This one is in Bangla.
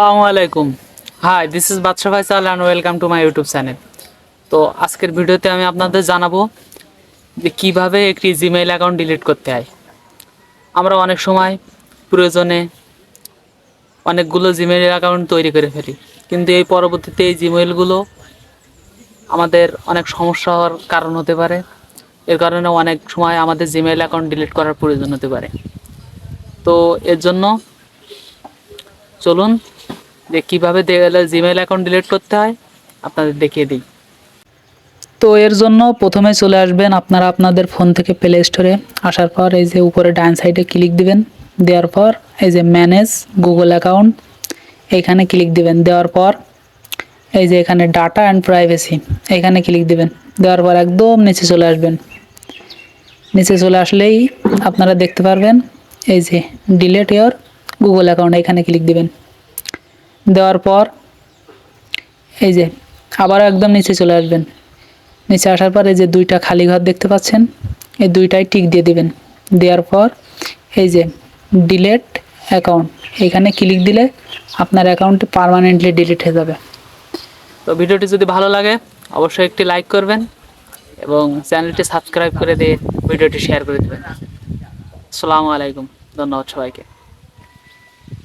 আসসালামু আলাইকুম। Hi this is Badsha Faisal and welcome to my YouTube channel তো আজকের ভিডিওতে আমি আপনাদের জানাব যে কীভাবে একটি জিমেইল অ্যাকাউন্ট ডিলিট করতে হয়। আমরা অনেক সময় প্রয়োজনে অনেকগুলো জিমেইল অ্যাকাউন্ট তৈরি করে ফেলি, কিন্তু এই পরবর্তীতে এই জিমেইলগুলো আমাদের অনেক সমস্যা হওয়ার কারণ হতে পারে। এর কারণে অনেক সময় আমাদের জিমেইল অ্যাকাউন্ট ডিলিট করার প্রয়োজন হতে পারে। তো এর জন্য চলুন যে কীভাবে জিমেল অ্যাকাউন্ট ডিলিট করতে হয়, আপনাদের দেখিয়ে দিই। তো এর জন্য প্রথমে চলে আসবেন আপনারা আপনাদের ফোন থেকে প্লে স্টোরে আসার পর এই যে উপরে ডান সাইডে ক্লিক দিবেন। দেওয়ার পর এই যে ম্যানেজ গুগল অ্যাকাউন্ট এইখানে ক্লিক দিবেন। দেওয়ার পর এই যে এখানে ডাটা অ্যান্ড প্রাইভেসি এখানে ক্লিক দিবেন। দেওয়ার পর একদম নিচে চলে আসবেন। নিচে চলে আসলেই আপনারা দেখতে পারবেন এই যে ডিলেট ইয়োর গুগল অ্যাকাউন্ট এখানে ক্লিক দিবেন। দেওয়ার পর এই যে আবারও একদম নিচে চলে আসবেন। নিচে আসার পর এই যে দুইটা খালি ঘর দেখতে পাচ্ছেন, এই দুইটাই টিক দিয়ে দিবেন। দেওয়ার পর এই যে ডিলেট অ্যাকাউন্ট এখানে ক্লিক দিলে আপনার অ্যাকাউন্টটি পারমানেন্টলি ডিলিট হয়ে যাবে। তো ভিডিওটি যদি ভালো লাগে, অবশ্যই একটি লাইক করবেন এবং চ্যানেলটি সাবস্ক্রাইব করে দিয়ে ভিডিওটি শেয়ার করে দেবেন। আসসালামু আলাইকুম, ধন্যবাদ সবাইকে।